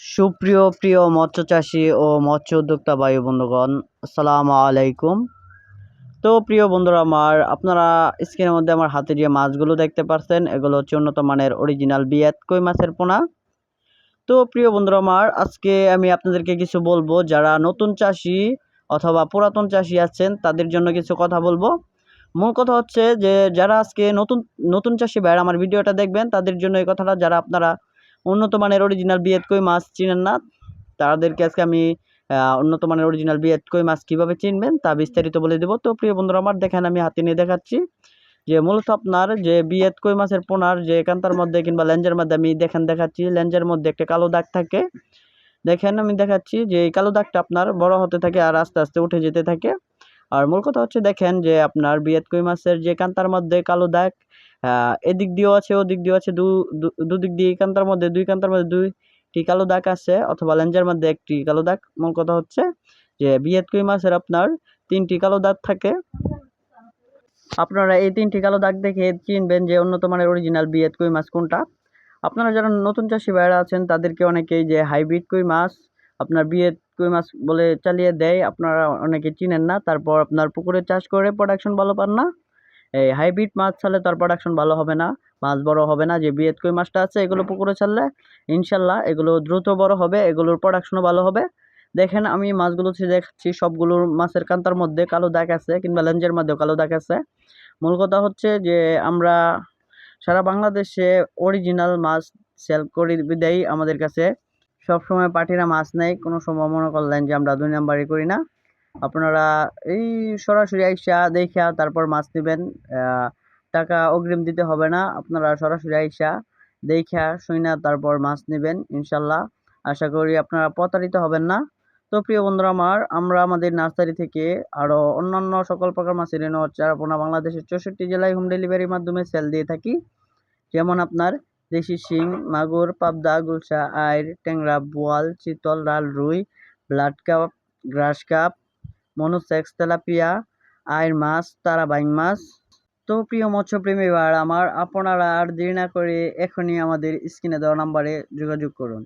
সুপ্রিয়, প্রিয় মৎস্য চাষী ও মৎস্য উদ্যোক্তা বায়ু বন্ধুগণ, আসসালামু আলাইকুম। তো প্রিয় বন্ধুরা আমার, আপনারা স্ক্রিনের মধ্যে আমার হাতে যে মাছগুলো দেখতে পাচ্ছেন এগুলো হচ্ছে উন্নত মানের অরিজিনাল বিয়াত কই মাছের পোনা। তো প্রিয় বন্ধুরা আমার, আজকে আমি আপনাদেরকে কিছু বলব, যারা নতুন চাষি অথবা পুরাতন চাষি আছেন, তাদের জন্য কিছু কথা বলব। মূল কথা হচ্ছে যে, যারা আজকে নতুন নতুন চাষি ভাইয়ের আমার ভিডিওটা দেখবেন, তাদের জন্য এই কথাটা, যারা আপনারা উন্নত মানের অরিজিনাল বিয়েত কই মাছ চিনেন না। তাদেরকে আজকে আমি উন্নত মানের অরিজিনাল বিয়েত কই মাছ কীভাবে চিনবেন তা বিস্তারিত বলে দেবো। তো প্রিয় বন্ধুরা, আমার দেখেন আমি হাতে নিয়ে দেখাচ্ছি যে মূলত আপনার যে বিয়েত কই মাছের পোনার যে কান্তার মধ্যে কিংবা লেঞ্জের মধ্যে আমি দেখেন দেখাচ্ছি, লেঞ্জের মধ্যে একটা কালো দাগ থাকে। দেখেন আমি দেখাচ্ছি যে এই কালো দাগটা আপনার বড় হতে থাকে আর আস্তে আস্তে উঠে যেতে থাকে। আর মূল কথা হচ্ছে দেখেন যে আপনার বিয়েত কই মাছের যে কান্তার মধ্যে কালো দাগ এদিক দিয়েও আছে, ওদিক দিয়েও আছে, দু দুদিক দিয়ে কান্তার মধ্যে, দুই কান্তার মধ্যে দুইটি কালো দাগ আছে অথবা লেঞ্জের মধ্যে একটি কালো দাগ। মূল কথা হচ্ছে যে বিয়েত কই মাছের আপনার তিনটি কালো দাগ থাকে। আপনারা এই তিনটি কালো দাগ দেখে চিনবেন যে উন্নত মানের অরিজিনাল বিয়েত কই মাছ কোনটা। আপনারা যারা নতুন চাষি ভাইরা আছেন তাদেরকে অনেকেই যে হাইব্রিড কই মাছ আপনার বিয়েত কই মাছ বলে চালিয়ে দেয়, আপনারা অনেকে চিনেন না, তারপর আপনার পুকুরে চাষ করে প্রোডাকশন ভালো পান না? এই হাইব্রিড মাছ ছাড়লে তার প্রোডাকশন ভালো হবে না, মাছ বড় হবে না, যে বিয়েত কই মাছটা আছে এগুলো পুকুরে ছাড়লে, ইনশাল্লাহ এগুলো দ্রুত বড় হবে, এগুলোর প্রোডাকশনও ভালো হবে। দেখেন আমি মাছগুলো দেখছি সবগুলোর মাছের কান্তার মধ্যে কালো দাগ আছে, কিংবা লেঞ্জের মধ্যেও কালো দাগ আছে। মূল কথা হচ্ছে যে আমরা সারা বাংলাদেশে অরিজিনাল মাছ সেল করে দেয় আমাদের কাছে। সব সময় পার্টিরা মাছ নেই কোনো সময় মনে করলেন যে আমরা দুই নাম্বারই করি না। আপনারা এই সরাসরি আইসা দেখা তারপর মাছ নেবেন টাকা অগ্রিম দিতে হবে না। আপনারা সরাসরি আইসা দেখা শুইনা তারপর মাছ নেবেন, ইনশাল্লাহ। আশা করি আপনারা প্রতারিত হবেন না। তো প্রিয় বন্ধুরা আমার, আমরা আমাদের নার্সারি থেকে আরও অন্যান্য সকল প্রকার মাছের ঋণ চারাপোনা বাংলাদেশের চৌষট্টি জেলায় হোম ডেলিভারির মাধ্যমে সেল দিয়ে থাকি, যেমন আপনার দেশি শিং, মাগুর, পাবদা, গুলশা আইর টেংরা বোয়াল, চিতল লাল রুই, blood carp, grass carp, monosex, tilapia আইর মাছ, তারাবাইং মাছ। তো প্রিয় মৎস্যপ্রেমী ভাইরা আমার আপনারা আর দেরি না করে এখনই আমাদের স্ক্রিনে দেওয়া নাম্বারে যোগাযোগ করুন।